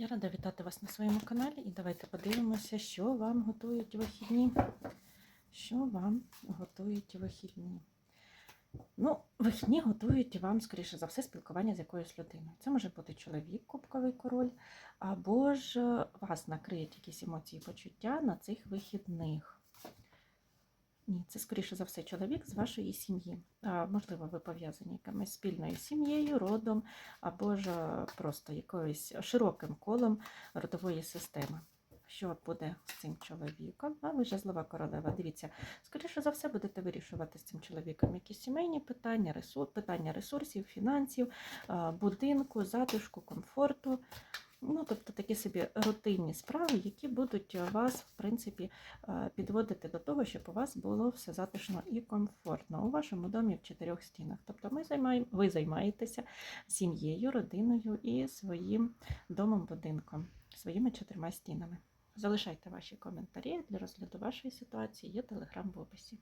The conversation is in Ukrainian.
Я рада вітати вас на своєму каналі і давайте подивимося, що вам готують вихідні. Що вам готують вихідні? Ну, вихідні готують вам, скоріше за все, спілкування з якоюсь людиною. Це може бути чоловік, кубковий король, або ж е, вас накриють якісь емоції і почуття на цих вихідних. Ні, це скоріше за все чоловік з вашої сім'ї. Можливо, ви пов'язані якимось спільною сім'єю, родом, або ж е, просто якоюсь широким колом родової системи. Що буде з цим чоловіком? А ви жезлова королева. Дивіться, скоріше за все, будете вирішувати з цим чоловіком якісь сімейні питання, питання ресурсів, фінансів, будинку, затишку, комфорту. Ну, тобто такі собі рутинні справи, які будуть вас, в принципі, е, підводити до того, щоб у вас було все затишно і комфортно у вашому домі в чотирьох стінах. Тобто ми займаємо, ви займаєтеся сім'єю, родиною і своїм домом, будинком, своїми чотирма стінами. Залишайте ваші коментарі для розгляду вашої ситуації. Є телеграм в описі.